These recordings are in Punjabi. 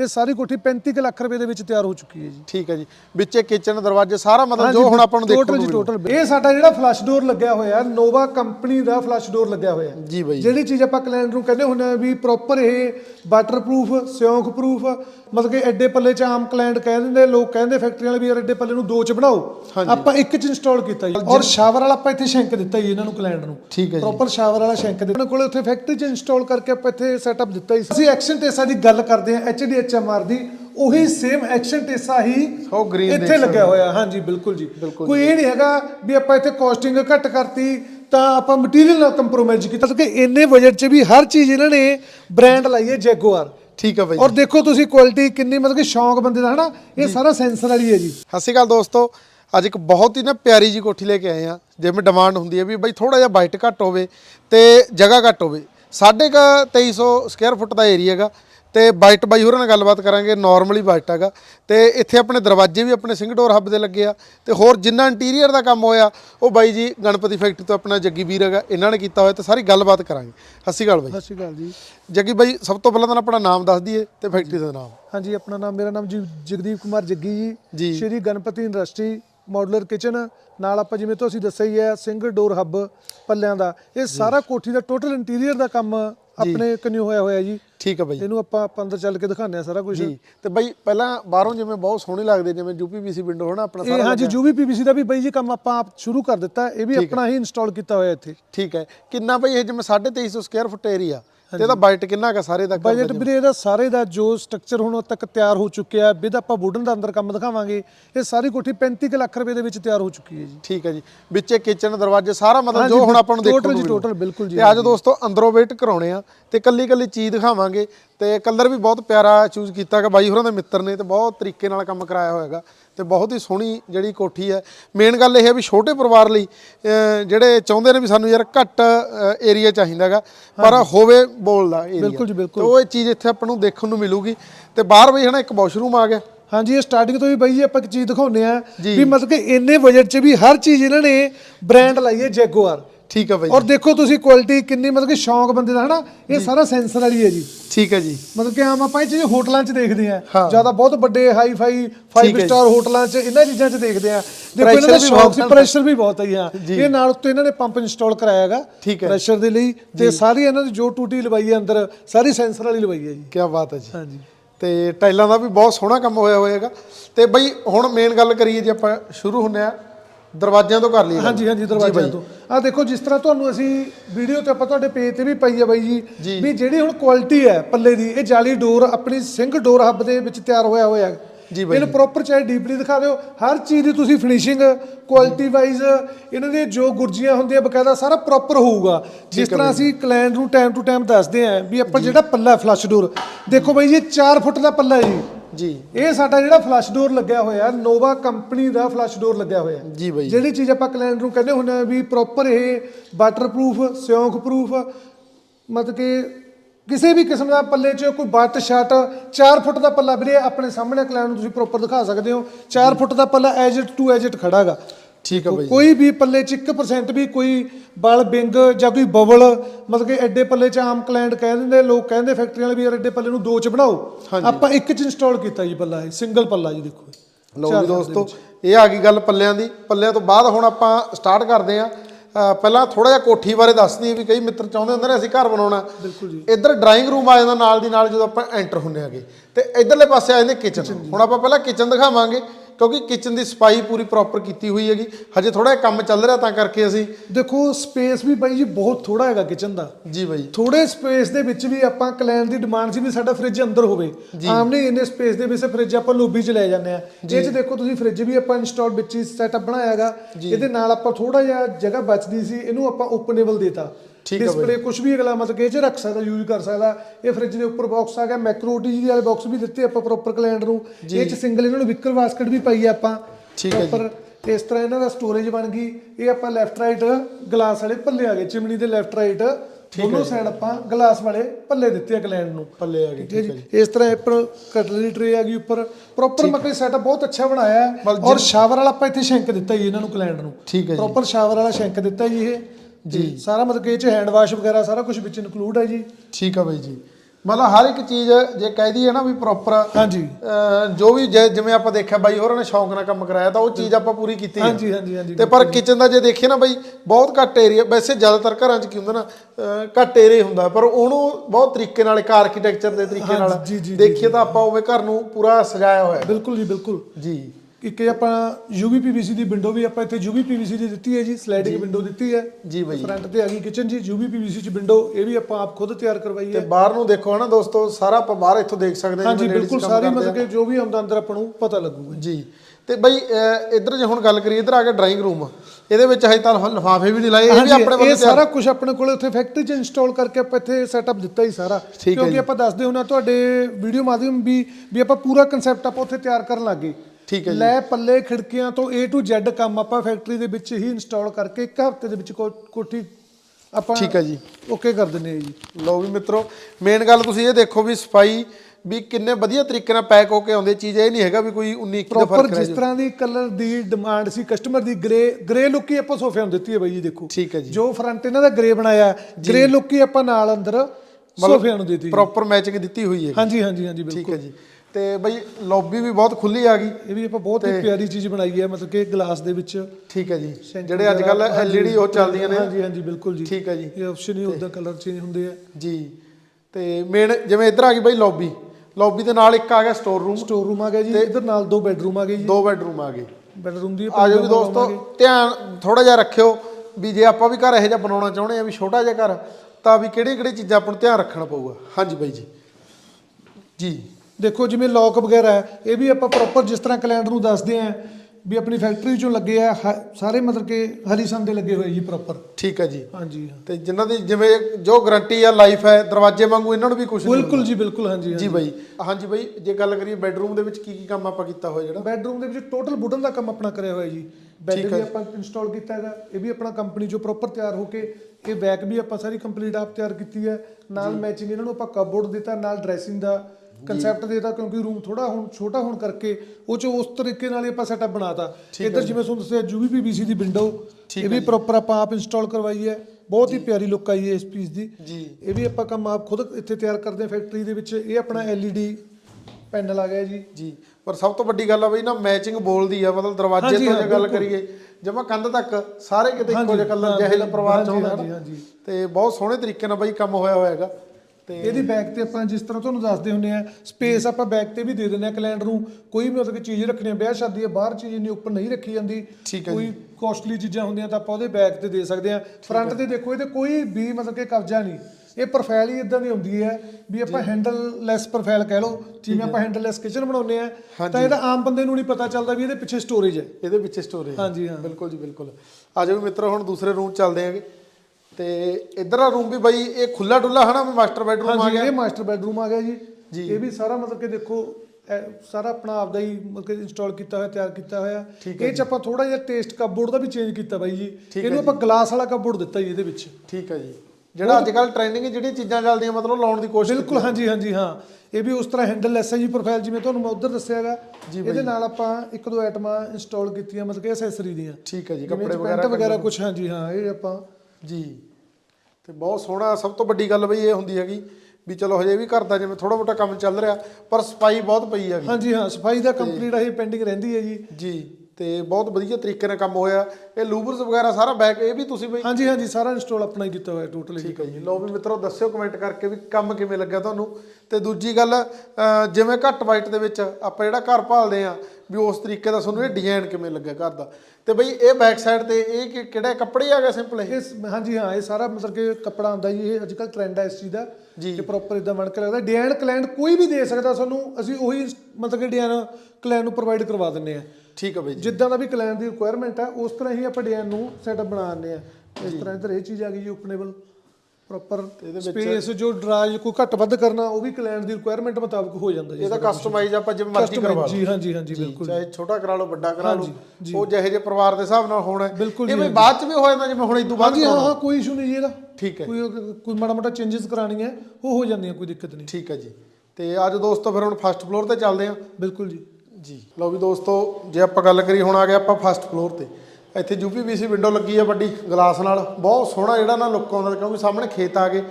ਇਹ ਸਾਰੀ ਕੋਠੀ 35 ਕੁ ਲੱਖ ਰੁਪਏ ਦੇ ਵਿੱਚ ਤਿਆਰ ਹੋ ਚੁੱਕੀ ਹੈ ਜੀ। ਠੀਕ ਹੈ ਜੀ। ਵਿੱਚੇ ਕਿਚਨ ਦਰਵਾਜ਼ੇ ਸਾਰਾ ਮਤਲਬ ਜੋ ਹੁਣ ਆਪਾਂ ਨੂੰ ਦੇਖਣ ਟੋਟਲ ਨੂੰ ਜੀ। ਟੋਟਲ ਇਹ ਸਾਡਾ ਜਿਹੜਾ ਫਲਸ਼ ਡੋਰ ਲੱਗਿਆ ਹੋਇਆ ਨੋਵਾ ਕੰਪਨੀ ਦਾ ਫਲਸ਼ ਡੋਰ ਲੱਗਿਆ ਹੋਇਆ ਜੀ ਬਾਈ। ਜਿਹੜੀ ਚੀਜ਼ ਆਪਾਂ ਕਲੈਂਡ ਨੂੰ ਕਹਿੰਦੇ ਹੁੰਦੇ ਆ ਵੀ ਪ੍ਰੋਪਰ ਇਹ ਵਾਟਰਪ੍ਰੂਫ ਸਿਉਂਕ ਪ੍ਰੂਫ ਮਤਲਬ ਕਿ ਐਡੇ ਪੱਲੇ ਚ ਆਮ ਕਲੈਂਡ ਕਹਿ ਦਿੰਦੇ ਲੋਕ ਕਹਿੰਦੇ ਫੈਕਟਰੀਆਂ ਵਾਲੇ ਵੀ ਯਾਰ ਐਡੇ ਪੱਲੇ ਨੂੰ ਦੋ ਚ ਬਣਾਓ। ਆਪਾਂ ਇੱਕ ਚ ਇੰਸਟਾਲ ਕੀਤਾ ਜੀ। ਔਰ ਸ਼ਾਵਰ ਵਾਲਾ ਆਪਾਂ ਇੱਥੇ ਸ਼ੈਂਕ ਦਿੱਤਾ ਜੀ ਇਹਨਾਂ ਨੂੰ ਕਲੈਂਡ ਨੂੰ। ਠੀਕ ਹੈ ਜੀ। ਪ੍ਰੋਪਰ ਸ਼ਾਵਰ ਵਾਲਾ ਸ਼ੈਂਕ ਦਿੱਤਾ। ਉਹਨਾਂ ਕੋਲ ਉੱਥੇ ਫੈਕਟਰੀ 'ਚ ਇੰਸਟਾਲ ਕਰਕੇ ਆਪਾਂ ਇੱਥੇ ਸੈਟਅਪ ਦਿੱਤਾ ਹੀ ਅਸੀਂ ਐਕਸ਼ਨ ਟੇਸਾ ਦੀ ਗੱਲ ਕਰਦੇ ਹਾਂ ਐਚਡੀਐਚਐਮਆਰ ਦੀ ਉਹੀ ਸੇਮ ਐਕਸ਼ਨ ਟੇਸਾ ਹੀ ਉਹ green ਇੱਥੇ ਲੱਗਿਆ ਹੋਇਆ। ਹਾਂਜੀ ਬਿਲਕੁਲ ਜੀ। ਕੋਈ ਇਹ ਨਹੀਂ ਹੈਗਾ ਵੀ ਆਪਾਂ ਇੱਥੇ ਕਾਸਟਿੰਗ ਘੱਟ ਕਰਤੀ ਤਾਂ ਆਪਾਂ ਮਟੀਰੀਅਲ ਨਾਲ ਕੰਪਰੋਮਾਈਜ਼ ਕੀਤਾ। ਕਿ ਇੰਨੇ ਬਜਟ 'ਚ ਵੀ ਹਰ ਚੀਜ਼ ਇਹਨਾਂ ਨੇ ਬ੍ਰਾਂਡ ਲਾਈ ਹੈ ਜੈਗੁਆਰ ਠੀਕ ਹੈ ਬਾਈ ਔਰ ਦੇਖੋ ਤੁਸੀਂ ਕੁਆਲਿਟੀ ਕਿੰਨੀ ਮਤਲਬ ਕਿ ਸ਼ੌਂਕ ਬੰਦੇ ਦਾ ਹਨਾ? ਇਹ ਸਾਰਾ ਸੈਂਸਰ ਵਾਲੀ ਹੈ ਜੀ। ਸਤਿ ਸ਼੍ਰੀ ਅਕਾਲ ਦੋਸਤੋ। ਅੱਜ ਇੱਕ ਬਹੁਤ ਹੀ ਨਾ ਪਿਆਰੀ ਜੀ ਕੋਠੀ ਲੈ ਕੇ ਆਏ ਆ ਜਿਵੇਂ ਡਿਮਾਂਡ ਹੁੰਦੀ ਹੈ ਵੀ ਬਈ ਥੋੜਾ ਜਿਹਾ ਬਾਈਟ ਘੱਟ ਹੋਵੇ ਤੇ ਜਗ੍ਹਾ ਘੱਟ ਹੋਵੇ। ਸਾਢੇ ਕੁ 2300 ਸਕੁਅਰ ਫੁੱਟ ਦਾ ਏਰੀਆ ਹੈਗਾ। ਤੇ ਬਾਈਟ ਬਾਈ ਹੋਰਾਂ ਨਾਲ ਗੱਲਬਾਤ ਕਰਾਂਗੇ ਨਾਰਮਲੀ ਬਾਈਟ ਹੈਗਾ। ਤੇ ਇੱਥੇ ਆਪਣੇ ਦਰਵਾਜ਼ੇ ਵੀ ਆਪਣੇ ਸਿੰਘ ਡੋਰ ਹੱਬ ਦੇ ਲੱਗੇ ਆ। ਤੇ ਹੋਰ ਜਿੰਨਾ ਇੰਟੀਰੀਅਰ ਦਾ ਕੰਮ ਹੋਇਆ ਉਹ ਬਾਈ ਜੀ ਗਣਪਤੀ ਫੈਕਟਰੀ ਤੋਂ ਆਪਣਾ ਜੱਗੀ ਵੀਰ ਹੈਗਾ ਇਹਨਾਂ ਨੇ ਕੀਤਾ ਹੋਇਆ ਤੇ ਸਾਰੀ ਗੱਲਬਾਤ ਕਰਾਂਗੇ। ਸਤਿ ਸ਼੍ਰੀ ਅਕਾਲ ਬਾਈ। ਸਤਿ ਸ਼੍ਰੀ ਅਕਾਲ ਜੀ। ਜੱਗੀ ਬਾਈ ਸਭ ਤੋਂ ਪਹਿਲਾਂ ਤਾਂ ਆਪਣਾ ਨਾਮ ਦੱਸ ਦਈਏ ਤੇ ਫੈਕਟਰੀ ਦਾ ਨਾਮ। ਹਾਂਜੀ ਆਪਣਾ ਨਾਮ ਮੇਰਾ ਨਾਮ ਜੀ ਜਗਦੀਪ ਕੁਮਾਰ ਜੱਗੀ ਜੀ। ਜੀ। Shri Ganpati industry modular kitchen ਨਾਲ ਆਪਾਂ ਜਿਵੇਂ ਤੁਸੀਂ ਦੱਸਿਆ ਹੀ ਹੈ ਸਿੰਗਲ ਡੋਰ ਹੱਬ ਪੱਲਿਆਂ ਦਾ। ਇਹ ਸਾਰਾ ਕੋਠੀ ਦਾ ਟੋਟਲ ਇੰਟੀਰੀਅਰ ਦਾ ਕੰਮ ਆਪਣੇ ਕਨਿਓ ਹੋਇਆ ਹੋਇਆ ਜੀ। ਠੀਕ ਹੈ ਬਾਈ। ਇਹਨੂੰ ਆਪਾਂ ਆਪਾਂ ਅੰਦਰ ਚੱਲ ਕੇ ਦਿਖਾਉਂਦੇ ਆ ਸਾਰਾ ਕੁਝ ਜੀ। ਤੇ ਬਾਈ ਪਹਿਲਾਂ ਬਾਹਰੋਂ ਜਿਵੇਂ ਬਹੁਤ ਸੋਹਣੇ ਲੱਗਦੇ ਜਿਵੇਂ ਯੂਪੀਵੀਸੀ ਵਿੰਡੋ ਹਨਾ ਆਪਣਾ ਇਹ ਸਾਰਾ ਹਾਂਜੀ ਜੂਵੀ ਪੀਵੀਸੀ ਦਾ ਵੀ ਬਾਈ ਜੀ ਕੰਮ ਆਪਾਂ ਆਪ ਸ਼ੁਰੂ ਕਰ ਦਿੱਤਾ। ਇਹ ਵੀ ਆਪਣਾ ਹੀ ਇੰਸਟਾਲ ਕੀਤਾ ਹੋਇਆ ਇੱਥੇ। ਠੀਕ ਹੈ। ਕਿੰਨਾ ਬਈ ਇਹ ਜਿਵੇਂ 2350 ਸਕੁਅਰ ਫੁੱਟ ਏਰੀਆ ਤੇ ਇਹਦਾ ਬਾਈਟ ਕਿੰਨਾ ਹੈਗਾ ਸਾਰੇ ਦਾ? ਬਜਟ ਵੀਰੇ ਇਹਦਾ ਸਾਰੇ ਦਾ ਜੋ ਸਟਰਕਚਰ ਹੁਣ ਤੱਕ ਤਿਆਰ ਹੋ ਚੁੱਕਿਆ ਵਿਦ ਆਪਾਂ ਵੁਡਨ ਦਾ ਅੰਦਰ ਕੰਮ ਦਿਖਾਵਾਂਗੇ ਇਹ ਸਾਰੀ ਕੋਠੀ 35 ਕੁ ਲੱਖ ਰੁਪਏ ਦੇ ਵਿੱਚ ਤਿਆਰ ਹੋ ਚੁੱਕੀ ਹੈ ਜੀ। ਠੀਕ ਹੈ ਜੀ। ਵਿੱਚੇ ਕਿਚਨ ਦਰਵਾਜ਼ੇ ਸਾਰਾ ਮਤਲਬ ਜੋ ਹੁਣ ਆਪਾਂ ਨੂੰ ਦੇਖਣ ਨੂੰ ਜੀ, total, ਬਿਲਕੁਲ ਜੀ, ਤੇ ਅੱਜ ਦੋਸਤੋ ਅੰਦਰੋਂ ਵੇਟ ਕਰਾਉਣੇ ਆ। ਤੇ ਕੱਲੀ ਕੱਲੀ ਚੀਜ਼ ਦਿਖਾਵਾਂਗੇ ਤੇ ਕਲਰ ਵੀ ਬਹੁਤ ਪਿਆਰਾ ਚੂਜ਼ ਕੀਤਾ ਕਿ ਬਾਈ ਹੋਰਾਂ ਦੇ ਮਿੱਤਰ ਨੇ ਤੇ ਬਹੁਤ ਤਰੀਕੇ ਨਾਲ ਕੰਮ ਕਰਾਇਆ ਹੋਇਆਗਾ ਤੇ ਬਹੁਤ ਹੀ ਸੋਹਣੀ ਜਿਹੜੀ ਕੋਠੀ ਹੈ। ਮੇਨ ਗੱਲ ਇਹ ਹੈ ਵੀ ਛੋਟੇ ਪਰਿਵਾਰ ਲਈ ਜਿਹੜੇ ਚਾਹੁੰਦੇ ਨੇ ਵੀ ਸਾਨੂੰ ਯਾਰ ਘੱਟ ਏਰੀਆ ਚਾਹੀਦਾਗਾ ਪਰ ਹੋਵੇ ਬੋਲਦਾ ਏਰੀਆ ਬਿਲਕੁਲ ਜੀ, ਬਿਲਕੁਲ। ਤੇ ਉਹ ਇਹ ਚੀਜ਼ ਇੱਥੇ ਆਪਾਂ ਨੂੰ ਦੇਖਣ ਨੂੰ ਮਿਲੂਗੀ। ਤੇ ਬਾਹਰ ਬਈ ਹਨਾ ਇੱਕ ਵਾਸ਼ਰੂਮ ਆ ਗਿਆ। ਹਾਂਜੀ ਇਹ ਸਟਾਰਟਿੰਗ ਤੋਂ ਵੀ ਬਾਈ ਜੀ ਆਪਾਂ ਇੱਕ ਚੀਜ਼ ਦਿਖਾਉਂਦੇ ਆ ਵੀ ਮਤਲਬ ਕਿ ਇੰਨੇ ਬਜਟ 'ਚ ਵੀ ਹਰ ਚੀਜ਼ ਇਹਨਾਂ ਨੇ ਬ੍ਰਾਂਡ ਲਾਈ ਹੈ ਜੈਗੁਆਰ ਠੀਕ ਹੈ ਬਾਈ ਔਰ ਦੇਖੋ ਤੁਸੀਂ ਕੁਆਲਿਟੀ ਕਿੰਨੀ ਮਤਲਬ ਕਿ ਸ਼ੌਂਕ ਬੰਦੇ ਦਾ ਹਨਾ? ਇਹ ਸਾਰਾ ਸੈਂਸਰ ਵਾਲੀ ਹੈ ਜੀ। ਠੀਕ ਹੈ ਜੀ। ਮਤਲਬ ਕਿ ਆਮ ਆਪਾਂ ਇਹ ਚੀਜ਼ ਹੋਟਲਾਂ 'ਚ ਦੇਖਦੇ ਆ। ਜ਼ਿਆਦਾ ਬਹੁਤ ਵੱਡੇ ਹਾਈ ਫਾਈ ਠੀਕ 5 ਹੈ ਸਟਾਰ ਹੋਟਲਾਂ 'ਚ ਇਹਨਾਂ ਚੀਜ਼ਾਂ 'ਚ ਦੇਖਦੇ ਆ ਦੇਖੋ ਇਹਨਾਂ ਦਾ ਸ਼ੌਂਕ ਸੀ। ਪ੍ਰੈਸ਼ਰ ਵੀ ਬਹੁਤ ਹੈ। ਇਹ ਨਾਲ ਉੱਤੇ ਇਹਨਾਂ ਨੇ ਪੰਪ ਇੰਸਟਾਲ ਕਰਾਇਆ ਹੈਗਾ ਠੀਕ ਹੈ। ਪ੍ਰੈਸ਼ਰ ਦੇ ਲਈ। ਤੇ ਸਾਰੀ ਇਹਨਾਂ ਦੀ ਜੋ ਟੂਟੀ ਲਵਾਈ ਹੈ ਅੰਦਰ ਸਾਰੀ ਸੈਂਸਰ ਵਾਲੀ ਲਵਾਈ ਹੈ ਜੀ। ਕੀ ਬਾਤ ਹੈ ਜੀ। ਹਾਂਜੀ। ਤੇ ਟਾਈਲਾਂ ਦਾ ਵੀ ਬਹੁਤ ਸੋਹਣਾ ਕੰਮ ਹੋਇਆ ਹੋਏਗਾ ਤੇ ਬਈ ਹੁਣ ਮੇਨ ਗੱਲ ਕਰੀਏ ਜੇ ਆਪਾਂ ਸ਼ੁਰੂ ਹੁੰਨੇ ਆ ਦਰਵਾਜ਼ਿਆਂ ਤੋਂ ਕਰ ਲਈਏ ਗੱਲ। ਹਾਂਜੀ ਹਾਂਜੀ ਦਰਵਾਜ਼ਿਆਂ ਤੋਂ ਆ ਦੇਖੋ ਜਿਸ ਤਰ੍ਹਾਂ ਤੁਹਾਨੂੰ ਅਸੀਂ ਵੀਡੀਓ ਤੇ ਆਪਾਂ ਤੁਹਾਡੇ ਪੇਜ ਤੇ ਵੀ ਪਾਈ ਆ ਬਾਈ ਜੀ ਵੀ ਜਿਹੜੀ ਹੁਣ ਕੁਆਲਿਟੀ ਹੈ ਪੱਲੇ ਦੀ ਇਹ ਜਾਲੀ ਡੋਰ ਆਪਣੀ ਸਿੰਘ ਡੋਰ ਹੱਬ ਦੇ ਵਿੱਚ ਤਿਆਰ ਹੋਇਆ ਹੋਇਆ ਹੈ। ਜੀ ਬਾਈ ਇਹਨੂੰ ਪ੍ਰੋਪਰ ਚਾਹੇ ਡੀਪਲੀ ਦਿਖਾ ਦਿਓ ਹਰ ਚੀਜ਼ ਦੀ ਤੁਸੀਂ ਫਿਨਿਸ਼ਿੰਗ ਕੁਆਲਿਟੀ ਵਾਈਜ਼ ਇਹਨਾਂ ਦੇ ਜੋ ਗੁਰਜੀਆਂ ਹੁੰਦੀਆਂ ਬਕਾਇਦਾ ਸਾਰਾ ਪ੍ਰੋਪਰ ਹੋਊਗਾ। ਜਿਸ ਤਰ੍ਹਾਂ ਅਸੀਂ ਕਲਾਇੰਟ ਨੂੰ ਟਾਈਮ ਟੂ ਟਾਈਮ ਦੱਸਦੇ ਆਂ ਵੀ ਆਪਾਂ ਜਿਹੜਾ ਪੱਲਾ ਫਲਸ਼ ਡੋਰ ਦੇਖੋ ਬਾਈ ਜੀ ਇਹ 4 ਫੁੱਟ ਦਾ ਪੱਲਾ ਜੀ। ਜੀ। ਇਹ ਸਾਡਾ ਜਿਹੜਾ ਫਲਸ਼ ਡੋਰ ਲੱਗਿਆ ਹੋਇਆ ਨੋਵਾ ਕੰਪਨੀ ਦਾ ਫਲਸ਼ ਡੋਰ ਲੱਗਿਆ ਹੋਇਆ। ਜੀ ਬਾਈ ਜਿਹੜੀ ਚੀਜ਼ ਆਪਾਂ ਕਲਾਇੰਟ ਨੂੰ ਕਹਿੰਦੇ ਹੁੰਦੇ ਆ ਵੀ ਪ੍ਰੋਪਰ ਇਹ ਵਾਟਰਪ੍ਰੂਫ ਸਿਉਂਕ ਪ੍ਰੂਫ ਮਤਲਬ ਕਿ ਕਿਸੇ ਵੀ ਕਿਸਮ ਦਾ ਪੱਲੇ 'ਚ ਕੋਈ ਬੱਟ ਸ਼ਟ 4 ਫੁੱਟ ਦਾ ਪੱਲਾ ਵੀਰੇ ਆਪਣੇ ਸਾਹਮਣੇ ਕਲਾਇੰਟ ਨੂੰ ਤੁਸੀਂ ਪ੍ਰੋਪਰ ਦਿਖਾ ਸਕਦੇ ਹੋ। 4 ਫੁੱਟ ਦਾ ਪੱਲਾ as it to as it ਖੜਾਗਾ। ਠੀਕ ਹੈ ਬਾਈ ਕੋਈ ਵੀ ਪੱਲੇ 'ਚ 1% ਵੀ ਕੋਈ ਬਲ ਬਿੰਗ ਜਾਂ ਕੋਈ ਬਬਲ ਮਤਲਬ ਕਿ ਐਡੇ ਪੱਲੇ 'ਚ ਆਮ ਕਲਾਇੰਟ ਕਹਿ ਦਿੰਦੇ ਲੋਕ ਕਹਿੰਦੇ ਫੈਕਟਰੀ ਵਾਲੇ ਵੀ ਯਾਰ ਐਡੇ ਪੱਲੇ ਨੂੰ ਦੋ 'ਚ ਬਣਾਓ। ਆਪਾਂ ਇੱਕ 'ਚ ਇੰਸਟਾਲ ਕੀਤਾ ਜੀ ਪੱਲਾ ਇਹ ਸਿੰਗਲ ਪੱਲਾ ਜੀ ਦੇਖੋ। ਲਓ ਜੀ ਦੋਸਤੋ ਇਹ ਆ ਗਈ ਗੱਲ ਪੱਲਿਆਂ ਦੀ। ਪੱਲਿਆਂ ਤੋਂ ਬਾਅਦ ਹੁਣ ਆਪਾਂ ਸਟਾਰਟ ਕਰਦੇ ਆ ਪਹਿਲਾਂ ਥੋੜਾ ਜਿਹਾ ਕੋਠੀ ਬਾਰੇ ਦੱਸ ਦਈਏ ਵੀ ਕਈ ਮਿੱਤਰ ਚਾਹੁੰਦੇ ਹੁੰਦੇ ਨੇ ਅਸੀਂ ਘਰ ਬਣਾਉਣਾ। ਬਿਲਕੁਲ ਜੀ। ਇੱਧਰ ਡਰਾਇੰਗ ਰੂਮ ਆ ਜਾਂਦਾ ਨਾਲ ਦੀ ਨਾਲ ਜਦੋਂ ਆਪਾਂ ਐਂਟਰ ਹੁੰਨੇ ਆਗੇ ਤੇ ਇਧਰਲੇ ਪਾਸੇ ਆ ਜਾਂਦੇ ਕਿਚਨ ਹੁਣ ਆਪਾਂ ਪਹਿਲਾਂ ਕਿਚਨ ਦਿਖਾਵਾਂਗੇ। ਕਿਉਂਕਿ ਕਿਚਨ ਦੀ ਸਫ਼ਾਈ ਪੂਰੀ ਪ੍ਰੋਪਰ ਕੀਤੀ ਹੋਈ ਹੈਗੀ। ਹਜੇ ਥੋੜਾ ਕੰਮ ਚੱਲ ਰਿਹਾ ਤਾਂ ਕਰਕੇ ਅਸੀਂ ਦੇਖੋ ਸਪੇਸ ਵੀ ਬਾਈ ਜੀ ਬਹੁਤ ਥੋੜਾ ਹੈਗਾ ਕਿਚਨ ਦਾ। ਜੀ ਬਾਈ। ਥੋੜੇ ਸਪੇਸ ਦੇ ਵਿੱਚ ਵੀ ਆਪਾਂ ਕਲੈਨ ਦੀ ਡਿਮਾਂਡ ਸੀ ਵੀ ਸਾਡਾ ਫ੍ਰਿਜ ਅੰਦਰ ਹੋਵੇ। ਆਮ ਨਹੀਂ ਇੰਨੇ ਸਪੇਸ ਦੇ ਵਿੱਚ ਫ੍ਰਿਜ ਆਪਾਂ ਲੋਬੀ 'ਚ ਲੈ ਜਾਂਦੇ ਆ ਇਹ 'ਚ ਦੇਖੋ ਤੁਸੀਂ ਫ੍ਰਿਜ ਵੀ ਆਪਾਂ ਇੰਸਟਾਲ ਵਿੱਚ ਹੀ ਸੈਟਅਪ ਬਣਾਇਆ ਹੈਗਾ। ਇਹਦੇ ਨਾਲ ਆਪਾਂ ਥੋੜਾ ਜਿਹਾ ਜਗ੍ਹਾ ਬਚਦੀ ਸੀ ਇਹਨੂੰ ਆਪਾਂ ਓਪਨੇਬਲ ਦੇਤਾ। ਠੀਕ ਆ ਡਿਸਪਲੇ ਕੁਝ ਵੀ ਅਗਲਾ ਮਤਲਬ ਕਿ ਇਹ 'ਚ ਰੱਖ ਸਕਦਾ ਯੂਜ਼ ਕਰ ਸਕਦਾ। ਇਹ ਫ੍ਰਿਜ ਦੇ ਉੱਪਰ ਬਾਕਸ ਆ ਗਿਆ ਮੈਕਰੋ ਜੀ ਵਾਲੇ ਬਾਕਸ ਵੀ ਦਿੱਤੇ ਆਪਾਂ ਪ੍ਰੋਪਰ ਕਲੈਂਡ ਨੂੰ। ਇਹ 'ਚ ਸਿੰਗਲ ਇਹਨਾਂ ਨੂੰ ਵਿਕਰ ਬਾਸਕਟ ਵੀ ਪਾਈ ਆ ਆਪਾਂ। ਠੀਕ ਹੈ ਜੀ। ਪ੍ਰੋਪਰ ਇਸ ਤਰ੍ਹਾਂ ਇਹਨਾਂ ਦਾ ਸਟੋਰੇਜ ਬਣ ਗਈ। ਇਹ ਆਪਾਂ ਲੈਫਟ ਰਾਈਟ ਗਲਾਸ ਵਾਲੇ ਭੱਲੇ ਆ ਗਏ ਚਿਮਨੀ ਦੇ ਲੈਫਟ ਰਾਈਟ ਦੋਨੋਂ ਸਾਈਡ ਆਪਾਂ ਗਲਾਸ ਵਾਲੇ ਭੱਲੇ ਦਿੱਤੇ ਆ ਗਲੈਂਡ ਨੂੰ। ਪੱਲੇ ਆ ਗਏ ਠੀਕ ਹੈ ਜੀ। ਇਸ ਤਰ੍ਹਾਂ ਉੱਪਰ ਕਟਲਰੀ ਟਰੇ ਆ ਗਈ ਉੱਪਰ। ਪ੍ਰੋਪਰ ਮੱਕੇ ਸੈਟਅਪ ਬਹੁਤ ਅੱਛਾ ਬਣਾਇਆ। ਹੈ ਔਰ ਸ਼ਾਵਰ ਵਾਲਾ ਆਪਾਂ ਇੱਥੇ ਸ਼ੈਂਕ ਦਿੱਤਾ ਜੀ ਇਹਨਾਂ ਨੂੰ ਕਲੈਂਡ ਨੂੰ। ਠੀਕ ਹੈ ਜੀ। ਪ੍ਰੋਪਰ ਸ਼ਾਵਰ ਵਾਲਾ ਸ਼ੈਂਕ ਦਿੱਤਾ ਜੀ ਇਹ। ਜੀ। ਸਾਰਾ ਮਤਲਬ ਕਿ ਇਹ ਚ ਹੈਂਡ ਵਾਸ਼ ਵਗੈਰਾ ਸਾਰਾ ਕੁਝ ਵਿੱਚ ਇਨਕਲੂਡ ਹੈ ਜੀ। ਠੀਕ ਆ ਬਾਈ ਜੀ। ਮਤਲਬ ਹਰ ਇੱਕ ਚੀਜ਼ ਜੇ ਕਹਿ ਦਈਏ ਨਾ ਵੀ ਪ੍ਰੋਪਰ ਹਾਂਜੀ ਜੋ। ਵੀ ਜੇ- ਜਿਵੇਂ ਆਪਾਂ ਦੇਖਿਆ ਬਾਈ ਹੋਰਾਂ ਨੇ ਸ਼ੌਂਕ ਨਾਲ ਕੰਮ ਕਰਾਇਆ ਤਾਂ ਉਹ ਚੀਜ਼ ਆਪਾਂ ਪੂਰੀ ਕੀਤੀ ਹੈ ਹਾਂਜੀ ਹਾਂਜੀ ਹਾਂਜੀ ਤੇ ਪਰ ਕਿਚਨ ਦਾ ਜੇ ਦੇਖੀਏ ਨਾ ਬਾਈ ਬਹੁਤ ਘੱਟ ਏਰੀਆ ਵੈਸੇ ਜ਼ਿਆਦਾਤਰ ਘਰਾਂ 'ਚ ਕੀ ਹੁੰਦਾ ਨਾ ਅਹ ਘੱਟ ਏਰੀਆ ਹੁੰਦਾ ਪਰ ਉਹਨੂੰ ਬਹੁਤ ਤਰੀਕੇ ਨਾਲ ਇੱਕ ਆਰਕੀਟੈਕਚਰ ਦੇ ਤਰੀਕੇ ਨਾਲ ਜੀ, ਜੀ, ਦੇਖੀਏ ਤਾਂ ਆਪਾਂ ਉਵੇਂ ਘਰ ਨੂੰ ਪੂਰਾ ਸਜਾਇਆ ਹੋਇਆ ਹੈ। ਬਿਲਕੁਲ ਜੀ ਬਿਲਕੁਲ। ਜੀ। ਇੱਕ ਇਹ ਆਪਾਂ ਯੂਵੀ ਪੀਵੀਸੀ ਦੀ ਵਿੰਡੋ ਵੀ ਆਪਾਂ ਇੱਥੇ ਯੂਵੀ ਪੀਵੀਸੀ ਦੀ ਦਿੱਤੀ ਹੈ ਜੀ ਸਲਾਈਡਿੰਗ ਵਿੰਡੋ ਦਿੱਤੀ ਹੈ। ਜੀ ਬਾਈ ਫਰੰਟ ਤੇ ਆ ਗਈ ਕਿਚਨ ਜੀ ਯੂਵੀ ਪੀਵੀਸੀ ਚ ਵਿੰਡੋ ਇਹ ਵੀ ਆਪਾਂ ਆਪ ਖੁਦ ਤਿਆਰ ਕਰਵਾਈ ਤੇ ਹੈ। ਬਾਹਰ ਨੂੰ ਦੇਖੋ ਹਨਾ ਦੋਸਤੋ ਸਾਰਾ ਆਪਾਂ ਬਾਹਰ ਇੱਥੋਂ ਦੇਖ ਸਕਦੇ ਜਿਵੇਂ ladies ਬਿਲਕੁਲ ਸਾਰੀ ਮਤਲਬ ਕਿ ਜੋ ਵੀ ਆਉਂਦਾ ਅੰਦਰ ਆਪਾਂ ਨੂੰ ਪਤਾ ਲੱਗੂਗਾ। ਜੀ। ਤੇ ਬਈ ਇੱਧਰ ਜੇ ਹੁਣ ਗੱਲ ਕਰੀਏ ਇੱਧਰ ਆ ਗਿਆ ਡਰਾਇੰਗ ਰੂਮ ਇਹਦੇ ਵਿੱਚ ਹਜੇ ਤਾਂ ਲਿਫਾਫੇ ਵੀ ਨਹੀਂ ਲਾਏ ਇਹ ਵੀ ਆਪਣੇ ਇਹ ਵੱਲੋਂ ਸਾਰਾ ਕੁਝ ਆਪਣੇ ਕੋਲ ਉੱਥੇ ਫੈਕਟਰੀ 'ਚ ਇੰਸਟਾਲ ਕਰਕੇ ਆਪਾਂ ਇੱਥੇ ਸੈਟਅਪ ਦਿੱਤਾ ਹੀ ਸਾਰਾ। ਹੈ ਕਿਉਂਕਿ ਜੀ। ਆਪਾਂ ਦੱਸਦੇ ਹੁੰਨਾ ਤੁਹਾਡੇ ਵੀਡੀਓ ਮਾਧਿਅਮ ਵੀ ਵੀ ਆਪਾਂ ਪੂਰਾ ਕਨਸੈਪਟ ਆਪਾਂ ਉੱਥੇ ਤਿਆਰ ਕਰਨ ਲੱਗੇ ਠੀਕ ਹੈ ਜੀ। ਲੈ ਪੱਲੇ ਖਿੜਕੀਆਂ ਤੋਂ A to Z ਕੰਮ ਆਪਾਂ ਫੈਕਟਰੀ ਦੇ ਵਿੱਚ ਹੀ ਇੰਸਟਾਲ ਕਰਕੇ ਇੱਕ ਹਫ਼ਤੇ ਦੇ ਵਿੱਚ ਕੋ- ਕੋਠੀ ਆਪਾਂ ਠੀਕ ਹੈ ਜੀ। ਓਕੇ ਕਰ ਦਿੰਨੇ ਆ ਜੀ। ਲਓ ਵੀ ਮਿੱਤਰੋ ਮੇਨ ਗੱਲ ਤੁਸੀਂ ਇਹ ਦੇਖੋ ਵੀ ਸਫ਼ਾਈ ਵੀ ਕਿੰਨੇ ਵਧੀਆ ਤਰੀਕੇ ਨਾਲ ਪੈਕ ਹੋ ਕੇ ਆਉਂਦੇ ਚੀਜ਼ ਇਹ ਨਹੀਂ ਹੈਗਾ ਵੀ ਕੋਈ 19 21 ਦਾ ਪ੍ਰੋਪਰ ਫ਼ਰਕ ਰਹਿ ਜਿਸ ਤਰ੍ਹਾਂ ਦੀ ਕਲਰ ਦੀ ਡਿਮਾਂਡ ਸੀ ਕਸਟਮਰ ਦੀ ਗ੍ਰੇ ਗ੍ਰੇ ਲੁੱਕ ਹੀ ਆਪਾਂ ਸੋਫਿਆਂ ਨੂੰ ਦਿੱਤੀ ਹੈ ਬਾਈ ਜੀ ਦੇਖੋ। ਠੀਕ ਹੈ ਜੀ। ਜੋ ਫਰੰਟ ਇਹਨਾਂ ਦਾ ਗ੍ਰੇ ਬਣਾਇਆ ਗ੍ਰੇ ਲੁੱਕ ਹੀ ਆਪਾਂ ਨਾਲ ਅੰਦਰ ਸੋਫਿਆਂ ਨੂੰ ਦਿੱਤੀ ਪ੍ਰੋਪਰ ਮੈਚਿੰਗ ਦਿੱਤੀ ਹੋਈ ਹੈ। ਹਾਂਜੀ ਹਾਂਜੀ ਹਾਂਜੀ ਬਿਲਕੁਲ ਠੀਕ ਹੈ ਜੀ। ਤੇ ਬਈ ਲੌਬੀ ਵੀ ਬਹੁਤ ਖੁੱਲੀ ਆ ਗਈ। ਇਹ ਵੀ ਆਪਾਂ ਬਹੁਤ ਹੀ ਪਿਆਰੀ ਚੀਜ਼ ਬਣਾਈ ਹੈ ਮਤਲਬ ਕਿ ਗਲਾਸ ਦੇ ਵਿੱਚ ਠੀਕ ਹੈ ਜੀ। ਜਿਹੜੇ ਅੱਜ ਕੱਲ ਐਲਈਡੀ ਉਹ ਚੱਲਦੀਆਂ ਨੇ। ਹਾਂਜੀ ਹਾਂਜੀ ਬਿਲਕੁਲ ਜੀ। ਠੀਕ ਹੈ ਜੀ। ਇਹ ਆਪਸ਼ਨ ਹੀ ਉਹਦਾ ਕਲਰ ਚੇਂਜ ਹੁੰਦੇ ਆ। ਜੀ। ਤੇ ਮੇਨ ਜਿਵੇਂ ਇੱਧਰ ਆ ਗਈ ਬਈ ਲੌਬੀ ਲੌਬੀ ਦੇ ਨਾਲ ਇੱਕ ਆ ਗਿਆ ਸਟੋਰ ਰੂਮ ਸਟੋਰ ਰੂਮ ਆ ਗਿਆ ਜੀ। ਇਧਰ ਨਾਲ ਦੋ ਬੈਡਰੂਮ ਆ ਗਏ ਜੀ। ਦੋ ਬੈਡਰੂਮ ਆ ਗਏ। ਬੈਡਰੂਮ ਦੀ ਆ ਜਾਓ ਵੀ ਦੋਸਤੋ ਧਿਆਨ ਥੋੜਾ ਜਿਹਾ ਰੱਖਿਓ ਵੀ ਜੇ ਆਪਾਂ ਵੀ ਘਰ ਇਹੋ ਜਿਹਾ ਬਣਾਉਣਾ ਚਾਹੁੰਦੇ ਆ ਵੀ ਛੋਟਾ ਜਿਹਾ ਘਰ ਤਾਂ ਵੀ ਕਿਹੜੀ ਕਿਹੜੀ ਚੀਜ਼ਾਂ ਆਪਾਂ ਨੂੰ ਧਿਆਨ ਰੱਖਣਾ ਪਊਗਾ। ਹਾਂਜੀ ਬਾਈ ਜੀ। ਜੀ। ਦੇਖੋ ਜਿਵੇਂ ਲੌਕ ਵਗੈਰਾ ਹੈ ਇਹ ਵੀ ਆਪਾਂ ਪ੍ਰੋਪਰ ਜਿਸ ਤਰ੍ਹਾਂ ਕੈਲੰਡਰ ਨੂੰ ਦੱਸਦੇ ਆ ਵੀ ਆਪਣੀ ਫੈਕਟਰੀ ਚੋਂ ਲੱਗੇ ਆ ਹ- ਸਾਰੇ ਮਤਲਬ ਕਿ ਹਰੀਸਨ ਦੇ ਲੱਗੇ ਹੋਏ ਜੀ ਪ੍ਰੋਪਰ ਠੀਕ ਹੈ ਜੀ। ਹਾਂਜੀ ਤੇ ਜਿਨ੍ਹਾਂ ਦੀ ਜਿਵੇਂ ਜੋ ਗਾਰੰਟੀ ਆ ਲਾਈਫ ਹੈ ਦਰਵਾਜ਼ੇ ਵਾਂਗੂ ਇਹਨਾਂ ਨੂੰ ਵੀ ਕੁਝ ਬਿਲਕੁਲ ਜੀ ਬਿਲਕੁਲ ਹਾਂਜੀ ਜੀ ਬਾਈ ਹਾਂਜੀ ਬਾਈ ਜੇ ਗੱਲ ਕਰੀਏ ਬੈਡਰੂਮ ਦੇ ਵਿੱਚ ਕੀ ਕੀ ਕੰਮ ਆਪਾਂ ਕੀਤਾ ਹੋਇਆ ਜਿਹੜਾ? ਬੈਡਰੂਮ ਦੇ ਵਿੱਚ ਟੋਟਲ ਵੁਡਨ ਦਾ ਕੰਮ ਆਪਣਾ ਕਰਿਆ ਹੋਇਆ ਜੀ। ਬੈੱਡ ਵੀ ਆਪਾਂ ਇੰਸਟਾਲ ਕੀਤਾ ਹੈਗਾ ਇਹ ਵੀ ਆਪਣਾ ਕੰਪਨੀ ਚੋਂ ਪ੍ਰੋਪਰ ਤਿਆਰ ਹੋ ਕੇ ਇਹ ਬੈਕ ਵੀ ਆਪਾਂ ਸਾਰੀ ਕੰਪਲੀਟ ਆਪ ਤਿਆਰ ਕੀਤੀ ਹੈ। ਨਾਲ ਮੈਚਿੰਗ ਇਹਨਾਂ ਨੂੰ ਆਪਾਂ ਕਪਬੋਰਡ ਦਿੱਤਾ ਨਾਲ ਡਰੈਸਿੰਗ ਦਾ ਕਨਸੈਪਟ ਦਿੱਤਾ ਕਿਉਂਕਿ ਰੂਮ ਥੋੜਾ ਹੁਣ ਛੋਟਾ ਹੋਣ ਕਰਕੇ ਉਹ ਚ ਉਸ ਤਰੀਕੇ ਨਾਲ ਹੀ ਆਪਾਂ ਸੈਟਅਪ ਬਣਾਤਾ। ਇੱਧਰ ਜਿਵੇਂ ਤੁਹਾਨੂੰ ਦੱਸਿਆ ਯੂਵੀਪੀਵੀਸੀ ਦੀ ਵਿੰਡੋ ਇਹ ਵੀ ਪ੍ਰੋਪਰ ਆਪਾਂ ਆਪ ਇੰਸਟਾਲ ਕਰਵਾਈ ਹੈ। ਬਹੁਤ ਹੀ ਪਿਆਰੀ ਲੁੱਕ ਆਈ ਹੈ ਇਸ ਪੀਸ ਦੀ। ਜੀ। ਇਹ ਵੀ ਆਪਾਂ ਕੰਮ ਆਪ ਖੁਦ ਇੱਥੇ ਤਿਆਰ ਕਰਦੇ ਹਾਂ ਫੈਕਟਰੀ ਦੇ ਵਿੱਚ। ਇਹ ਆਪਣਾ LED ਪੈਨਲ ਆ ਗਿਆ ਜੀ। ਜੀ। ਪਰ ਸਭ ਤੋਂ ਵੱਡੀ ਗੱਲ ਆ ਬਈ ਨਾ ਮੈਚਿੰਗ ਬੋਲਦੀ ਆ ਮਤਲਬ ਦਰਵਾਜ਼ੇ ਤੋਂ ਜੇ ਗੱਲ। ਕਰੀਏ ਜਮਾ ਕੰਧ ਤੱਕ ਸਾਰੇ ਕਿਤੇ ਇੱਕੋ ਜਿਹਾ ਕਲਰ ਜਿਹੇ ਜਿਹਾ ਪਰਿਵਾਰ ਚ ਹੁੰਦਾ। ਤੇ ਬਹੁਤ ਸੋਹਣੇ ਤਰੀਕੇ ਨਾਲ ਬਈ ਕੰਮ ਹੋਇਆ ਹੋਇਆ ਹੈਗਾ। ਤੇ ਇਹਦੀ ਬੈਕ ਤੇ ਆਪਾਂ ਜਿਸ ਤਰ੍ਹਾਂ ਤੁਹਾਨੂੰ ਦੱਸਦੇ ਹੁੰਨੇ ਆ ਸਪੇਸ ਆਪਾਂ ਬੈਕ ਤੇ ਵੀ ਦੇ ਦਿੰਦੇ ਆ ਕੈਲੰਡਰ ਨੂੰ। ਕੋਈ ਵੀ ਮਤਲਬ ਕਿ ਚੀਜ਼ ਰੱਖਣੀ ਵਿਆਹ ਸ਼ਾਦੀ ਆ ਬਾਹਰ ਚੀਜ਼ ਇੰਨੀ ਉੱਪਰ ਨਹੀਂ ਰੱਖੀ ਜਾਂਦੀ। ਠੀਕ ਹੈ ਕੋਈ ਕਾਸਟਲੀ ਚੀਜ਼ਾਂ ਹੁੰਦੀਆਂ ਤਾਂ ਆਪਾਂ ਉਹਦੇ ਬੈਕ ਤੇ ਦੇ ਸਕਦੇ ਆ। ਫਰੰਟ ਤੇ ਦੇਖੋ ਇਹਦੇ ਕੋਈ ਵੀ ਮਤਲਬ ਕਿ ਕਬਜ਼ਾ ਨਹੀਂ। ਇਹ ਪ੍ਰੋਫਾਈਲ ਹੀ ਇਦਾਂ ਦੀ ਹੁੰਦੀ ਹੈ ਵੀ ਆਪਾਂ ਹੈਂਡਲ ਲੈਸ ਪ੍ਰੋਫਾਈਲ ਕਹਿ ਲਓ ਜਿਵੇਂ ਆਪਾਂ ਹੈਂਡਲ ਲੈਸ ਕਿਚਨ ਬਣਾਉਂਦੇ ਆ ਤਾਂ ਇਹਦਾ ਆਮ ਬੰਦੇ ਨੂੰ ਨਹੀਂ ਪਤਾ ਚੱਲਦਾ ਵੀ ਇਹਦੇ ਪਿੱਛੇ ਸਟੋਰੇਜ ਹੈ। ਇਹਦੇ ਵਿੱਚ ਸਟੋਰੇਜ ਹਾਂਜੀ ਹਾਂ। ਬਿਲਕੁਲ ਜੀ ਬਿਲਕੁਲ। ਆ ਜਾਓ ਮਿੱਤਰੋ ਹੁਣ ਦੂਸਰੇ ਰੂਮ ਚੱਲਦੇ ਆਂਗੇ ਤੇ ਇਧਰ ਆ ਰੂਮ ਵੀ ਬਾਈ ਇਹ ਖੁੱਲਾ ਡੁੱਲਾ ਹਨਾ ਮਾਸਟਰ ਬੈਡਰੂਮ ਆ ਹਾਂਜੀ ਗਿਆ। ਇਹ ਮਾਸਟਰ ਬੈਡਰੂਮ ਆ ਗਿਆ ਜੀ। ਜੀ। ਇਹ ਵੀ ਸਾਰਾ ਮਤਲਬ ਕਿ ਦੇਖੋ ਇਹ ਸਾਰਾ ਆਪਣਾ ਆਪਦਾ ਹੀ ਮਤਲਬ ਕਿ ਇੰਸਟਾਲ ਕੀਤਾ ਹੋਇਆ ਤਿਆਰ ਕੀਤਾ ਹੋਇਆ। ਇਹ ਚ ਆਪਾਂ ਥੋੜਾ ਜਿਹਾ ਟੇਸਟ ਕਪਬੋਰਡ ਦਾ ਵੀ ਚੇਂਜ ਕੀਤਾ ਬਾਈ ਜੀ। ਇਹਨੂੰ ਆਪਾਂ ਗਲਾਸ ਵਾਲਾ ਕਪਬੋਰਡ ਦਿੱਤਾ ਜੀ ਇਹਦੇ ਵਿੱਚ। ਠੀਕ ਹੈ ਜੀ। ਜਿਹੜਾ ਅੱਜ ਕੱਲ ਟ੍ਰੈਂਡਿੰਗ ਜਿਹੜੀਆਂ ਚੀਜ਼ਾਂ ਚੱਲਦੀਆਂ ਮਤਲਬ ਲਾਉਣ ਦੀ ਕੋਸ਼ਿਸ਼ ਬਿਲਕੁਲ ਹਾਂਜੀ ਹਾਂਜੀ ਹਾਂ। ਇਹ ਵੀ ਉਸ ਤਰ੍ਹਾਂ ਹੈਂਡਲ ਲੈਸ ਹੈ ਜੀ ਪ੍ਰੋਫਾਈਲ ਜਿਵੇਂ ਤੁਹਾਨੂੰ ਮੈਂ ਉਧਰ ਦੱਸਿਆਗਾ ਇਹਦੇ ਨਾਲ ਆਪਾਂ ਇੱਕ ਦੋ ਆਈਟਮਾਂ ਇੰਸਟਾਲ ਕੀਤੀਆਂ ਮਤਲਬ ਕਿ ਐਸੈਸਰੀ ਦੀਆਂ। ਠੀਕ ਹੈ ਜੀ ਕੱਪੜੇ ਪੈਂਟ ਵਗੈਰਾ ਕੁਝ ਹਾਂਜੀ ਹਾਂ ਇਹ ਆਪਾਂ ਜੀ। ਤੇ ਬਹੁਤ ਸੋਹਣਾ ਸਭ ਤੋਂ ਵੱਡੀ ਗੱਲ ਬਈ ਇਹ ਹੁੰਦੀ ਹੈਗੀ ਵੀ ਚਲੋ ਹਜੇ ਵੀ ਘਰ ਦਾ ਜਿਵੇਂ ਥੋੜਾ ਮੋਟਾ ਕੰਮ ਚੱਲ ਰਿਹਾ ਪਰ ਸਫ਼ਾਈ ਬਹੁਤ ਪਈ ਹੈਗੀ। ਹਾਂਜੀ ਹਾਂ ਸਫ਼ਾਈ ਦਾ ਕੰਪਲੀਟ ਆਹੀ ਪੈਂਡਿੰਗ ਰਹਿੰਦੀ ਹੈ ਜੀ। ਜੀ ਤੇ ਬਹੁਤ ਵਧੀਆ ਤਰੀਕੇ ਨਾਲ ਕੰਮ ਹੋਇਆ। ਇਹ ਲੂਬਰਸ ਵਗੈਰਾ ਸਾਰਾ ਬੈਕ ਇਹ ਵੀ ਤੁਸੀਂ ਬਈ ਹਾਂਜੀ ਹਾਂਜੀ ਸਾਰਾ ਇੰਸਟਾਲ ਆਪਣਾ ਹੀ ਕੀਤਾ ਹੋਇਆ ਟੋਟਲੀ ਠੀਕ ਹੈ ਜੀ। ਲਓ ਵੀ ਮਿੱਤਰੋ ਦੱਸਿਓ ਕਮੈਂਟ ਕਰਕੇ ਵੀ ਕੰਮ ਕਿਵੇਂ ਲੱਗਿਆ ਤੁਹਾਨੂੰ। ਤੇ ਦੂਜੀ ਗੱਲ ਜਿਵੇਂ ਘੱਟ ਵਾਈਟ ਦੇ ਵਿੱਚ ਆਪਾਂ ਜਿਹੜਾ ਘਰ ਭਾਲਦੇ ਆ ਵੀ ਉਸ ਤਰੀਕੇ ਦਾ ਤੁਹਾਨੂੰ ਇਹ ਡਿਜ਼ਾਈਨ ਕਿਵੇਂ ਲੱਗਿਆ ਘਰ ਦਾ। ਤੇ ਬਈ ਇਹ ਬੈਕ ਸਾਈਡ ਤੇ ਇਹ ਕਿ- ਕਿਹੜਾ ਕੱਪੜੇ ਆ ਸਿੰਪਲ ਇਹ ਇਸ ਹਾਂਜੀ ਹਾਂ ਇਹ ਸਾਰਾ ਮਤਲਬ ਕਿ ਕੱਪੜਾ ਆਉਂਦਾ ਜੀ ਇਹ ਅੱਜ ਕੱਲ ਟ੍ਰੈਂਡ ਹੈ ਇਸ ਚੀਜ਼ ਦਾ ਕਿ ਪ੍ਰੋਪਰ ਇਦਾਂ ਬਣ ਕੇ ਲੱਗਦਾ। ਡਿਜ਼ਾਈਨ ਕਲਾਇੰਟ ਕੋਈ ਵੀ ਦੇ ਸਕਦਾ ਸਾਨੂੰ ਅਸੀਂ ਉਹੀ ਮਤਲਬ ਕਿ ਡਿਜ਼ਾਈਨ ਕਲਾਇੰਟ ਨੂੰ ਪ੍ਰੋਵਾਈਡ ਕਰਵਾ ਦਿੰਨੇ ਆ ਠੀਕ ਹੈ ਬਈ ਜੀ। ਜਿੱਦਾਂ ਦਾ ਵੀ ਕਲਾਇੰਟ ਦੀ ਰਿਕੁਆਇਰਮੈਂਟ ਹੈ ਉਸ ਤਰ੍ਹਾਂ ਹੀ ਆਪਾਂ ਡਿਜ਼ਾਈਨ ਨੂੰ ਸੈਟਅਪ ਬਣਾ ਦਿੰਨੇ ਆ ਇਸ ਤਰ੍ਹਾਂ ਇਧਰ ਇਹ ਚੀਜ਼ ਆ ਗਈ ਜੀ ਓਪਨੇਬਲ ਪ੍ਰੋਪਰ ਸਪੇਸ ਜੋ ਡਰਾਜ ਕੋਈ ਘੱਟ ਵੱਧ ਕਰਨਾ ਉਹ ਵੀ ਕਲਾਇੰਟ ਦੀ ਰਿਕੁਆਇਰਮੈਂਟ ਮੁਤਾਬਕ ਹੋ ਜਾਂਦਾ ਜੀ। ਇਹਦਾ ਕਸਟਮਾਈਜ਼ ਆਪਾਂ ਜਿਵੇਂ ਮਰਜ਼ੀ ਕਰਵਾ ਲਓ। ਜੀ ਹਾਂਜੀ ਹਾਂਜੀ ਬਿਲਕੁਲ ਚਾਹੇ ਛੋਟਾ ਕਰਾ ਲਓ ਵੱਡਾ ਕਰਾ ਲਓ ਉਹ ਜਿਹੇ ਜਿਹੇ ਪਰਿਵਾਰ ਦੇ ਹਿਸਾਬ ਨਾਲ ਹੋਣਾ। ਹੈ। ਇਹ ਵੀ ਬਾਅਦ ਚ ਵੀ ਹੋ ਜਾਂਦਾ ਜਿਵੇਂ ਹੁਣ ਇਦੋਂ ਬਾਅਦ ਹਾਂ ਹਾਂ ਕੋਈ ਇਸ਼ੂ ਨਹੀਂ ਜੀ ਇਹਦਾ। ਠੀਕ ਹੈ। ਕੋਈ ਕੋਈ ਮਾੜਾ ਮੋਟਾ ਚੇਂਜਸ ਕਰਾਣੀ ਹੈ ਉਹ ਹੋ ਜਾਂਦੀਆਂ ਕੋਈ ਦਿੱਕਤ ਨਹੀਂ। ਠੀਕ ਹੈ ਜੀ। ਤੇ ਅੱਜ ਦੋਸਤੋ ਫਿਰ ਹੁਣ ਫਸਟ ਫਲੋਰ ਤੇ ਚੱਲਦੇ ਹਾਂ। ਬਿਲਕੁਲ ਜੀ। ਜੀ। ਲਓ ਵੀ ਦੋਸਤੋ ਜੇ ਆਪਾਂ ਗੱਲ ਕਰੀ ਹੁਣ ਆ ਗਿਆ ਆਪਾਂ ਫਸਟ ਫਲੋਰ ਤੇ। ਇੱਥੇ ਯੂਪੀਵੀਸੀ ਵਿੰਡੋ ਲੱਗੀ ਆ ਵੱਡੀ ਗਲਾਸ ਨਾਲ। ਬਹੁਤ ਸੋਹਣਾ ਜਿਹੜਾ ਨਾ ਲੁੱਕ ਆਉਂਦਾ ਕਿਉਂਕਿ ਸਾਹਮਣੇ ਖੇਤ ਆ ਗਏ।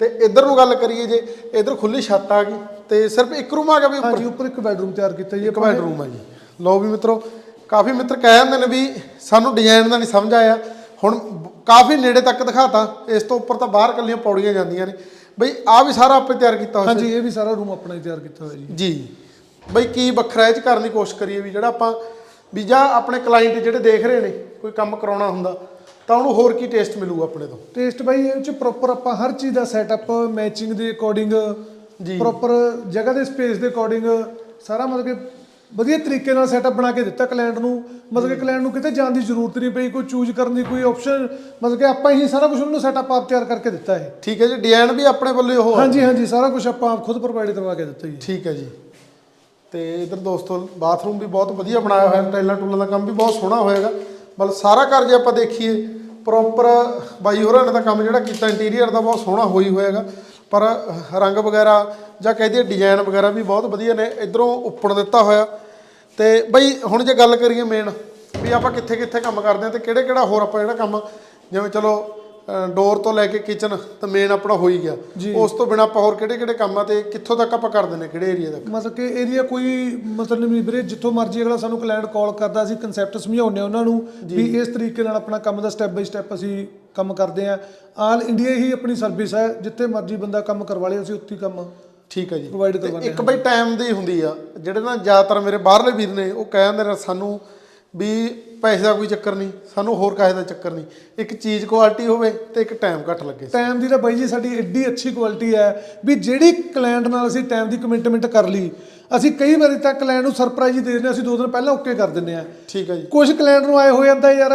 ਤੇ ਇੱਧਰ ਨੂੰ ਗੱਲ ਕਰੀਏ ਜੇ ਇੱਧਰ ਖੁੱਲੀ ਛੱਤ ਆ ਗਈ। ਤੇ ਸਿਰਫ ਇੱਕ ਰੂਮ ਆ ਗਿਆ ਵੀ ਉੱਪਰ? ਹਾਂਜੀ ਉੱਪਰ ਇੱਕ ਬੈਡਰੂਮ ਤਿਆਰ ਕੀਤਾ ਜੀ ਇੱਕ ਬੈਡਰੂਮ ਆ ਜੀ। ਲਓ ਵੀ ਮਿੱਤਰੋ ਕਾਫੀ ਮਿੱਤਰ ਕਹਿ ਜਾਂਦੇ ਨੇ ਵੀ ਸਾਨੂੰ ਡਿਜ਼ਾਈਨ ਦਾ ਨਹੀਂ ਸਮਝ ਆਇਆ। ਹੁਣ ਕਾਫੀ ਨੇੜੇ ਤੱਕ ਦਿਖਾਤਾ। ਇਸ ਤੋਂ ਉੱਪਰ ਤਾਂ ਬਾਹਰ ਕੱਲੀਆਂ ਪੌੜੀਆਂ ਜਾਂਦੀਆਂ ਨੇ। ਬਈ ਆ ਵੀ ਸਾਰਾ ਆਪੇ ਤਿਆਰ ਕੀਤਾ ਹੋਇਆ ਹਾਂਜੀ ਇਹ ਵੀ ਸਾਰਾ ਰੂਮ ਆਪਣਾ ਹੀ ਤਿਆਰ ਕੀਤਾ ਹੋਇਆ ਜੀ। ਜੀ। ਬਈ ਕੀ ਵੱਖਰਾ ਇਹ ਚ ਕਰਨ ਦੀ ਕੋਸ਼ਿਸ਼ ਕਰੀਏ ਵੀ ਜਿਹੜਾ ਆਪਾਂ ਵੀ ਜਾਂ ਆਪਣੇ ਕਲਾਇੰਟ ਜਿਹੜੇ ਦੇਖ ਰਹੇ ਨੇ ਕੋਈ ਕੰਮ ਕਰਾਉਣਾ ਹੁੰਦਾ ਤਾਂ ਉਹਨੂੰ ਹੋਰ ਕੀ ਟੇਸਟ ਮਿਲੂਗਾ ਆਪਣੇ ਤੋਂ? ਟੇਸਟ ਬਾਈ ਇਹ ਚ ਪ੍ਰੋਪਰ ਆਪਾਂ ਹਰ ਚੀਜ਼ ਦਾ ਸੈਟਅਪ ਮੈਚਿੰਗ ਦੇ ਅਕੋਰਡਿੰਗ ਜੀ। ਪ੍ਰੋਪਰ ਜਗ੍ਹਾ ਦੇ ਸਪੇਸ ਦੇ ਅਕੋਰਡਿੰਗ ਸਾਰਾ ਮਤਲਬ ਕਿ ਵਧੀਆ ਤਰੀਕੇ ਨਾਲ ਸੈਟਅਪ ਬਣਾ ਕੇ ਦਿੱਤਾ ਕਲਾਇੰਟ ਨੂੰ। ਮਤਲਬ ਕਿ ਕਲਾਇੰਟ ਨੂੰ ਕਿਤੇ ਜਾਣ ਦੀ ਜ਼ਰੂਰਤ ਨਹੀਂ ਪਈ ਕੋਈ ਚੂਜ਼ ਕਰਨ ਦੀ ਕੋਈ ਆਪਸ਼ਨ ਮਤਲਬ ਕਿ ਆਪਾਂ ਹੀ ਸਾਰਾ ਕੁਝ ਉਹਨੂੰ ਸੈਟਅਪ ਆਪ ਤਿਆਰ ਕਰਕੇ ਦਿੱਤਾ ਹੈ ਠੀਕ ਹੈ ਜੀ ਡਿਜ਼ਾਈਨ ਵੀ ਆਪਣੇ ਵੱਲੋਂ ਹੀ ਉਹ। ਹਾਂਜੀ ਹਾਂਜੀ ਸਾਰਾ ਕੁਝ ਆਪਾਂ ਆਪ ਖੁਦ ਪ੍ਰੋਵਾਈਡ ਕਰਵਾ ਕੇ ਦਿੱਤਾ ਜੀ ਠੀਕ ਹੈ ਜੀ। ਤੇ ਇਧਰ ਦੋਸਤੋ ਬਾਥਰੂਮ ਵੀ ਬਹੁਤ ਵਧੀਆ ਬਣਾਇਆ ਹੋਇਆ ਟਾਈਲਾਂ ਟੂਲਾਂ ਦਾ ਕੰਮ ਵੀ ਬਹੁਤ ਸੋਹਣਾ ਹੋਏਗਾ ਮਤਲਬ ਸਾਰਾ ਘਰ ਜੇ ਆਪਾਂ ਦੇਖੀਏ ਪ੍ਰੋਪਰ ਬਾਈ ਹੋਰਾਂ ਨੇ ਤਾਂ ਕੰਮ ਜਿਹੜਾ ਕੀਤਾ ਇੰਟੀਰੀਅਰ ਦਾ ਬਹੁਤ ਸੋਹਣਾ ਹੋਈ ਹੋਏਗਾ ਪਰ ਰੰਗ ਵਗੈਰਾ ਜਾਂ ਕਹਿ ਦਈਏ ਡਿਜ਼ਾਈਨ ਵਗੈਰਾ ਵੀ ਬਹੁਤ ਵਧੀਆ ਨੇ, ਇਧਰੋਂ ਉੱਪਰ ਦਿੱਤਾ ਹੋਇਆ। ਤੇ ਬਈ ਹੁਣ ਜੇ ਗੱਲ ਕਰੀਏ ਮੇਨ ਵੀ ਆਪਾਂ ਕਿੱਥੇ ਕਿੱਥੇ ਕੰਮ ਕਰਦੇ ਆ ਤੇ ਕਿਹੜੇ ਕਿਹੜਾ ਹੋਰ ਆਪਾਂ ਜਿਹੜਾ ਕੰਮ, ਜਿਵੇਂ ਚਲੋ ਡੋਰ ਤੋਂ ਲੈ ਕੇ ਕਿਚਨ ਤਾਂ ਮੇਨ ਆਪਣਾ ਹੋ ਹੀ ਗਿਆ ਉਸ ਤੋਂ ਬਿਨਾ ਆਪਾਂ ਹੋਰ ਕਿਹੜੇ ਕਿਹੜੇ ਕੰਮ ਆ ਤੇ ਕਿੱਥੋਂ ਤੱਕ ਆਪਾਂ ਕਰਦੇ ਨੇ ਕਿਹੜੇ ਏਰੀਆ ਤੱਕ? ਮਤਲਬ ਕਿ ਏਰੀਆ ਕੋਈ ਮਤਲਬ ਨਹੀਂ ਵੀਰੇ ਜਿੱਥੋਂ ਮਰਜ਼ੀ ਅਗਲਾ ਸਾਨੂੰ ਕਲਾਇੰਟ ਕਾਲ ਕਰਦਾ ਅਸੀਂ ਕਨਸੈਪਟ ਸਮਝਾਉਂਦੇ ਹਾਂ ਉਹਨਾਂ ਨੂੰ ਵੀ ਇਸ ਤਰੀਕੇ ਨਾਲ ਆਪਣਾ ਕੰਮ ਦਾ ਸਟੈਪ ਬਾਈ ਸਟੈਪ ਅਸੀਂ ਕੰਮ ਕਰਦੇ ਹਾਂ। ਆਲ ਇੰਡੀਆ ਹੀ ਆਪਣੀ ਸਰਵਿਸ ਹੈ ਜਿੱਥੇ ਮਰਜ਼ੀ ਬੰਦਾ ਕੰਮ ਕਰਵਾ ਲੇ ਅਸੀਂ ਉੱਥੇ ਹੀ ਕੰਮ ਠੀਕ ਹੈ ਜੀ। ਤੇ ਕਰਵਾਉਂਦੇ ਇੱਕ ਬਈ ਟਾਈਮ ਦੀ ਹੁੰਦੀ ਆ ਜਿਹੜੇ ਨਾ ਜ਼ਿਆਦਾਤਰ ਮੇਰੇ ਬਾਹਰਲੇ ਵੀਰ ਨੇ ਉਹ ਕਹਿ ਜਾਂਦੇ ਨੇ ਸਾਨੂੰ ਵੀ ਪੈਸੇ ਦਾ ਕੋਈ ਚੱਕਰ ਨਹੀਂ ਸਾਨੂੰ ਹੋਰ ਕਾਹੇ ਦਾ ਚੱਕਰ ਨਹੀਂ। ਇੱਕ ਚੀਜ਼ ਕੁਆਲਿਟੀ ਹੋਵੇ ਤੇ ਇੱਕ ਟਾਈਮ ਘੱਟ ਲੱਗੇ। ਟਾਈਮ ਦੀ ਤਾਂ ਬਾਈ ਜੀ ਸਾਡੀ ਐਡੀ ਅੱਛੀ ਕੁਆਲਿਟੀ ਹੈ ਵੀ ਜਿਹੜੀ ਕਲਾਇੰਟ ਨਾਲ ਅਸੀਂ ਟਾਈਮ ਦੀ ਕਮਿਟਮੈਂਟ ਕਰ ਲਈ ਅਸੀਂ ਕਈ ਵਾਰੀ ਤਾਂ ਕਲਾਇੰਟ ਨੂੰ ਸਰਪ੍ਰਾਈਜ਼ ਹੀ ਦੇ ਦਿੰਦੇ ਅਸੀਂ ਦੋ ਦਿਨ ਪਹਿਲਾਂ ਓਕੇ ਕਰ ਦਿੰਦੇ ਹਾਂ। ਠੀਕ ਹੈ ਜੀ। ਕੁਝ ਕਲਾਇੰਟ ਨੂੰ ਆਏ ਹੋ ਜਾਂਦਾ ਯਾਰ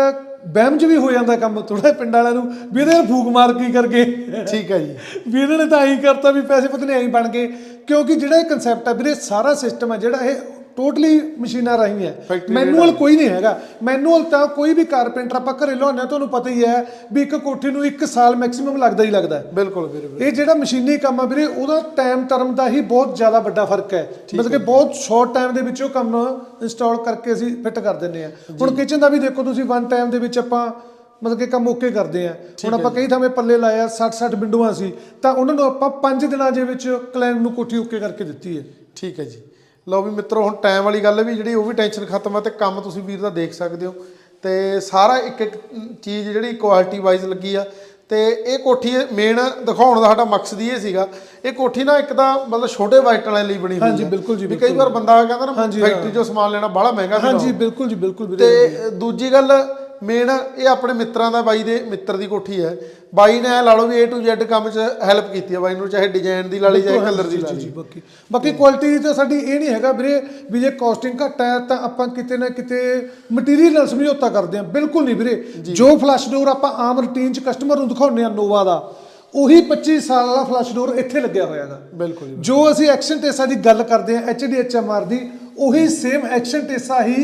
ਬਹਿਮ 'ਚ ਵੀ ਹੋ ਜਾਂਦਾ ਕੰਮ ਥੋੜਾ ਪਿੰਡ ਵਾਲਿਆਂ ਨੂੰ ਵੀ ਇਹਦੇ ਨਾਲ ਫੂਕ ਮਾਰ ਕੀ ਕਰਕੇ ਠੀਕ ਹੈ ਜੀ। ਵੀ ਇਹਨਾਂ ਨੇ ਤਾਂ ਐਂ ਕਰਤਾ ਵੀ ਪੈਸੇ ਪਤਾ ਨਹੀਂ ਐਂ ਬਣ ਗਏ ਕਿਉਂਕਿ ਜਿਹੜਾ ਇਹ ਕਨਸੈਪਟ ਹੈ ਵੀਰੇ ਸਾਰਾ ਸਿਸਟਮ ਹੈ ਜਿਹੜਾ ਇਹ ਟੋਟਲੀ ਮਸ਼ੀਨਾਂ ਰਾਹੀਂ ਹੈ Factory ਮੈਨੂਅਲ ਕੋਈ ਨਹੀਂ ਹੈਗਾ। ਮੈਨੂਅਲ ਤਾਂ ਕੋਈ ਵੀ ਕਾਰਪੈਂਟਰ ਆਪਾਂ ਘਰੇ ਲਾਉਂਦੇ ਹਾਂ ਤੁਹਾਨੂੰ ਪਤਾ ਹੀ ਹੈ ਵੀ ਇੱਕ ਕੋਠੀ ਨੂੰ 1 ਸਾਲ ਮੈਕਸਿਮਮ ਲੱਗਦਾ ਹੀ ਲੱਗਦਾ ਹੈ। ਬਿਲਕੁਲ ਵੀਰੇ। ਇਹ ਜਿਹੜਾ ਮਸ਼ੀਨੀ ਕੰਮ ਆ ਵੀਰੇ ਉਹਦਾ ਟਾਈਮ ਟਰਮ ਦਾ ਹੀ ਬਹੁਤ ਜ਼ਿਆਦਾ ਵੱਡਾ ਫ਼ਰਕ ਹੈ। ਮਤਲਬ ਕਿ ਬਹੁਤ ਸ਼ਾਰਟ ਟਾਈਮ ਦੇ ਵਿੱਚ ਉਹ ਕੰਮ ਇੰਸਟਾਲ ਕਰਕੇ ਅਸੀਂ ਫਿੱਟ ਕਰ ਦਿੰਦੇ ਆ ਹੁਣ ਕਿਚਨ ਦਾ ਵੀ ਦੇਖੋ ਤੁਸੀਂ ਵਨ ਟਾਈਮ ਦੇ ਵਿੱਚ ਆਪਾਂ ਮਤਲਬ ਕਿ ਕੰਮ ਓਕੇ ਕਰਦੇ ਆ ਹੁਣ ਆਪਾਂ ਕਈ ਥਾਵੇਂ ਪੱਲੇ ਲਾਇਆ 60 60 ਵਿੰਡੋਆਂ ਸੀ ਤਾਂ ਉਹਨਾਂ ਨੂੰ ਆਪਾਂ 5 ਦਿਨਾਂ ਦੇ ਵਿੱਚ ਕਲਾਇੰਟ ਨੂੰ ਕੋਠੀ ਓਕੇ ਕਰਕੇ ਦਿੱਤੀ ਹੈ। ਠੀਕ ਹੈ ਜੀ। ਲਓ ਵੀ ਮਿੱਤਰੋ ਹੁਣ ਟਾਈਮ ਵਾਲੀ ਗੱਲ ਵੀ ਜਿਹੜੀ ਉਹ ਵੀ ਟੈਨਸ਼ਨ ਖਤਮ ਆ ਤੇ ਕੰਮ ਤੁਸੀਂ ਵੀਰ ਦਾ ਦੇਖ ਸਕਦੇ ਹੋ। ਤੇ ਸਾਰਾ ਇੱਕ ਇੱਕ ਚੀਜ਼ ਜਿਹੜੀ ਕੁਆਲਿਟੀ ਵਾਈਜ਼ ਲੱਗੀ ਆ। ਤੇ ਇਹ ਕੋਠੀ ਮੇਨ ਦਿਖਾਉਣ ਦਾ ਸਾਡਾ ਮਕਸਦ ਹੀ ਇਹ ਸੀਗਾ। ਇਹ ਕੋਠੀ ਨਾ ਇੱਕ ਤਾਂ ਮਤਲਬ ਛੋਟੇ ਬਜਟ ਵਾਲਿਆਂ ਲਈ ਬਣੀ ਹੋਈ ਹਾਂਜੀ, ਆ। ਬਿਲਕੁਲ ਜੀ, ਵੀ ਕਈ ਵਾਰ ਬੰਦਾ ਕਹਿੰਦਾ ਨਾ ਹਾਂਜੀ, ਫੈਕਟਰੀ ਚੋਂ ਸਮਾਨ ਲੈਣਾ ਬੜਾ ਮਹਿੰਗਾ ਹਾਂਜੀ ਬਿਲਕੁਲ ਜੀ ਬਿਲਕੁਲ ਵੀਰੇ। ਤੇ ਦੂਜੀ ਗੱਲ ਮੇਨ ਇਹ ਆਪਣੇ ਮਿੱਤਰਾਂ ਦਾ ਬਾਈ ਦੇ ਮਿੱਤਰ ਦੀ ਕੋਠੀ ਹੈ। ਬਾਈ ਨੇ ਲਾ ਲਓ ਵੀ A to Z ਕੰਮ 'ਚ ਹੈਲਪ ਕੀਤੀ ਹੈ। ਬਾਈ ਨੂੰ ਚਾਹੇ ਡਿਜ਼ਾਈਨ ਦੀ ਲਾ ਲਈ ਚਾਹੇ ਕਲਰ ਦੀ ਲਾ ਲਈ। ਬਾਕੀ ਬਾਕੀ ਕੁਆਲਿਟੀ ਦੀ ਤਾਂ ਸਾਡੀ ਇਹ ਨਹੀਂ ਹੈਗਾ ਵੀਰੇ ਵੀ ਜੇ ਕਾਸਟਿੰਗ ਘੱਟ ਹੈ ਤਾਂ ਆਪਾਂ ਕਿਤੇ ਨਾ ਕਿਤੇ ਮਟੀਰੀਅਲ ਨਾਲ ਸਮਝੌਤਾ ਕਰਦੇ ਹਾਂ। ਬਿਲਕੁਲ ਨਹੀਂ ਵੀਰੇ। ਜੋ। ਫਲਸ਼ ਡੋਰ ਆਪਾਂ ਆਮ ਰੂਟੀਨ ਚ ਕਸਟਮਰ ਨੂੰ ਦਿਖਾਉਂਦੇ ਆ ਨੋਵਾ ਦਾ ਉਹੀ 25 ਸਾਲ ਵਾਲਾ ਫਲਸ਼ ਡੋਰ ਇੱਥੇ ਲੱਗਿਆ ਹੋਇਆ ਹੈਗਾ। ਬਿਲਕੁਲ ਜੀ ਅਸੀਂ ਐਕਸ਼ਨ ਟੇਸਾ ਦੀ ਗੱਲ ਕਰਦੇ ਹਾਂ ਐਚਡੀਐਚਐਮਆਰ ਦੀ ਉਹੀ ਸੇਮ ਐਕਸ਼ਨ ਟੇਸਾ ਹੀ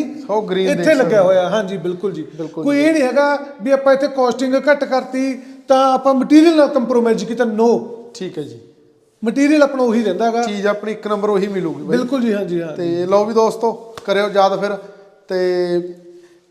ਇੱਥੇ ਲੱਗਿਆ ਹੋਇਆ ਹਾਂਜੀ ਬਿਲਕੁਲ ਜੀ। ਕੋਈ ਇਹ ਨਹੀਂ ਹੈਗਾ ਵੀ ਆਪਾਂ ਇੱਥੇ ਕਾਸਟਿੰਗ ਘੱਟ ਕਰਤੀ ਤਾਂ ਆਪਾਂ ਮਟੀਰੀਅਲ ਨਾਲ ਕੰਪਰੋਮਾਈਜ਼ ਕੀਤਾ ਨੋ ਠੀਕ ਹੈ ਜੀ। ਮਟੀਰੀਅਲ ਆਪਣਾ ਉਹੀ ਰਹਿੰਦਾ ਹੈਗਾ। ਚੀਜ਼ ਆਪਣੀ ਇੱਕ ਨੰਬਰ ਉਹੀ ਮਿਲੂਗੀ ਬਾਈ। ਬਿਲਕੁਲ ਜੀ ਹਾਂਜੀ ਹਾਂ ਤੇ ਲਓ ਵੀ ਦੋਸਤੋ ਕਰਿਓ ਯਾਦ ਫਿਰ। ਤੇ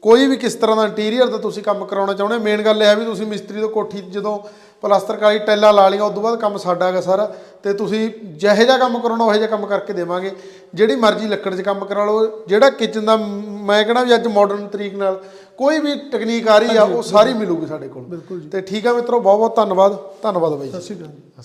ਕੋਈ ਵੀ ਕਿਸ ਤਰ੍ਹਾਂ ਦਾ ਇੰਟੀਰੀਅਰ ਦਾ ਤੁਸੀਂ ਕੰਮ ਕਰਾਉਣਾ ਚਾਹੁੰਦੇ ਮੇਨ ਗੱਲ ਇਹ ਹੈ ਵੀ ਤੁਸੀਂ ਮਿਸਤਰੀ ਤੋਂ ਕੋਠੀ ਜਦੋਂ ਪਲਾਸਟਰ ਕਾਲੀ ਟੈਲਾਂ ਲਾ ਲਈਆਂ ਉਸ ਤੋਂ ਬਾਅਦ ਕੰਮ ਸਾਡਾ ਹੈਗਾ ਸਾਰਾ। ਤੇ ਤੁਸੀਂ ਜਿਹੇ ਜਿਹਾ ਕੰਮ ਕਰਾਉਣਾ ਉਹੋ ਜਿਹਾ ਕੰਮ ਕਰਕੇ ਦੇਵਾਂਗੇ। ਜਿਹੜੀ ਮਰਜ਼ੀ ਲੱਕੜ 'ਚ ਕੰਮ ਕਰਾ ਲਓ ਜਿਹੜਾ ਕਿਚਨ ਦਾ ਮ- ਕਹਿੰਦਾ ਵੀ ਅੱਜ ਮਾਡਰਨ ਤਰੀਕ ਨਾਲ ਕੋਈ ਵੀ ਟੈਕਨੀਕ ਆ ਰਹੀ ਆ ਉਹ ਸਾਰੀ ਮਿਲੂਗੀ ਸਾਡੇ ਕੋਲ। ਤੇ ਠੀਕ ਆ ਮਿੱਤਰੋ ਬਹੁਤ ਬਹੁਤ ਧੰਨਵਾਦ ਧੰਨਵਾਦ ਬਾਈ ਸਤਿ ਸ਼੍ਰੀ ਅਕਾਲ।